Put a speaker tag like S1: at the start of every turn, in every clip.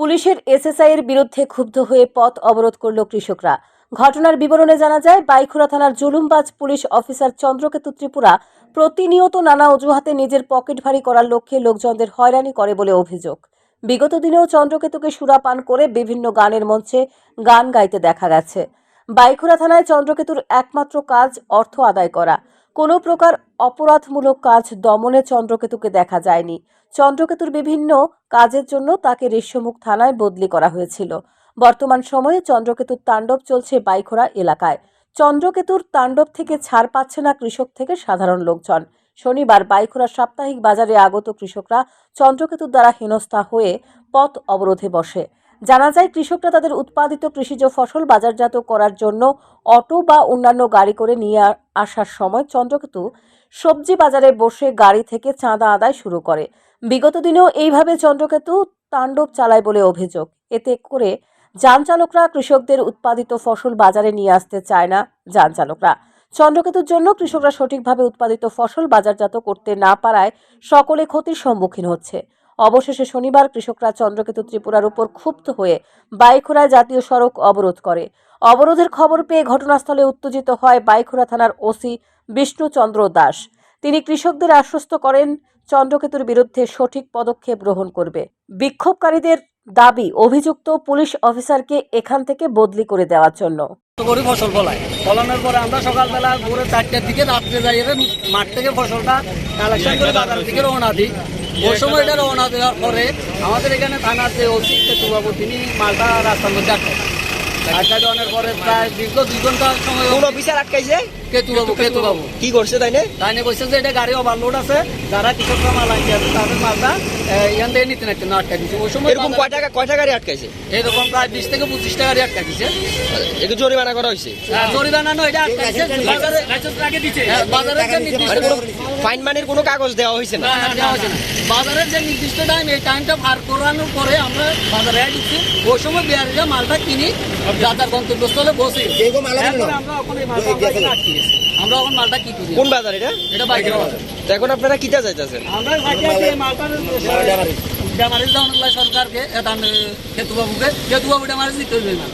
S1: পুলিশের এসএসআই এর বিরুদ্ধে ক্ষুব্ধ হয়ে পথ অবরোধ করল কৃষকরা। ঘটনার বিবরণে জানা যায় বাইখুড়া থানার জুলুমবাজ পুলিশ অফিসার চন্দ্রকেতু ত্রিপুরা প্রতিনিয়ত নানা অজুহাতে নিজের পকেট ভারী করার লক্ষ্যে লোকজনদের হয়রানি করে বলে অভিযোগ। বিগত দিনেও চন্দ্রকেতুকে সুরাপান করে বিভিন্ন গানের মঞ্চে গান গাইতে দেখা গেছে। বাইখুড়া থানায় চন্দ্রকেতুর একমাত্র কাজ অর্থ আদায় করা। কোনো প্রকার অপরাধমূলক কাজ দমনে চন্দ্রকেতুকে দেখা যায়নি। চন্দ্রকেতুর বিভিন্ন কাজের জন্য তাকে ঋষ্যমুখ থানায় বদলি করা হয়েছিল। বর্তমান সময়ে চন্দ্রকেতুর তাণ্ডব চলছে বাইখোড়া এলাকায়। চন্দ্রকেতুর তাণ্ডব থেকে ছাড় পাচ্ছে না কৃষক থেকে সাধারণ লোকজন। শনিবার বাইখোড়া সাপ্তাহিক বাজারে আগত কৃষকরা চন্দ্রকেতুর দ্বারা হেনস্থা হয়ে পথ অবরোধে বসে। জানা যায়, কৃষকরা তাদের উৎপাদিত কৃষিজ ফসল বাজারজাত করার জন্য অটো বা অন্যান্য গাড়ি করে নিয়ে আসার সময় চন্দ্রকেতু সবজি বাজারে বসে গাড়ি থেকে চাঁদা আদায় শুরু করে। বিগত দিনেও এইভাবে চন্দ্রকেতু তাণ্ডব চালায় বলে অভিযোগ। এতে করে যান চালকরা কৃষকদের উৎপাদিত ফসল বাজারে নিয়ে আসতে চায় না যান চালকরা। চন্দ্রকেতুর জন্য কৃষকরা সঠিকভাবে উৎপাদিত ফসল বাজারজাত করতে না পারায় সকলে ক্ষতির সম্মুখীন হচ্ছে। অবশেষে শনিবার কৃষকরা চন্দ্রকেতু ত্রিপুরার উপর ক্ষুব্ধ হয়ে বাইখোড়ায় জাতীয় সড়ক অবরোধ করে। অবরোধের খবর পেয়ে ঘটনাস্থলে উত্তেজিত হয় বাইখোড়া থানার ওসি বিষ্ণুচন্দ্র দাস। তিনি কৃষকদের আশ্বস্ত করেন, চন্দ্রকেতুর বিরুদ্ধে সঠিক পদক্ষেপ গ্রহণ করবে। বিক্ষোভকারীদের দাবি, অভিযুক্ত পুলিশ অফিসারকে এখান থেকে বদলি করে দেওয়ার জন্য।
S2: করি ফসল ফলাই ফলানোর পরে আমরা সকালবেলা ভোরে চারটার দিকে রাত্রে যাই মাঠ থেকে ফসলটা কালেকশন করে রওনা দিই। ওই সময় রওনা দেওয়ার পরে আমাদের এখানে থানাতে ওসি সেতুবাবু তিনি মালটা রাস্তার মধ্যে আটকায়। আটকা দেওয়ার পরে প্রায় দীর্ঘ দুই ঘণ্টা সময়
S3: অফিসার আটকাইছে?
S2: কেতুবাবু কেতুবাবু
S3: কি করছে তাই না
S2: তাইনে? কইছে যে এটা গাড়ি ওভারলোড আছে যারা কৃষকরা মাল আনছে তাদের মালটা এখান থেকে নিতে নাকতে আটকা দিচ্ছে ওই সময়
S3: এরকম কয় টাকা গাড়ি আটকাইছে
S2: এরকম প্রায় বিশ থেকে পঁচিশটা গাড়ি আটকা দিচ্ছে
S3: একটু জরিমানা করা হয়েছে
S2: জরিমানা নয় এটা আটকা দিচ্ছে বাজারে হ্যাঁ, বাজারের যে নির্দিষ্ট
S3: ফাইন মানির কোনো কাগজ দেওয়া হয়েছে না?
S2: না, না, দেওয়া হয়েছে না। বাজারের যে নির্দিষ্ট টাইম এই টাইমটা পার করানোর পরে আমরা বাজারে ঢুকছি ওই সময় বিহারিরা মালটা কিনি যাতার গন্তব্যস্থলে বসে আমরা ওখানে মালটা আটকে গেছি। আমরা এখন মালটা কি করি?
S3: কোন বাজার এটা?
S2: এটা বাইকের বাজার।
S3: তো এখন আপনারা কিটা যাইতেছেন
S2: আমরা আগে আগে মালটা ড্যামারেজ দেওয়ার সরকারকে এটা কেতুবাবুকে কেতুবাবু ড্যামারেজ দিতে হইবে না।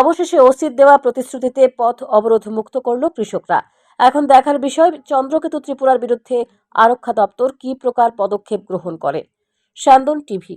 S1: অবশেষে ওসির দেওয়া প্রতিশ্রুতিতে পথ অবরোধ মুক্ত করল কৃষকরা। এখন দেখার বিষয় চন্দ্রকেতু ত্রিপুরার বিরুদ্ধে আরক্ষা দপ্তর কি প্রকার পদক্ষেপ গ্রহণ করে? স্যান্দন টিভি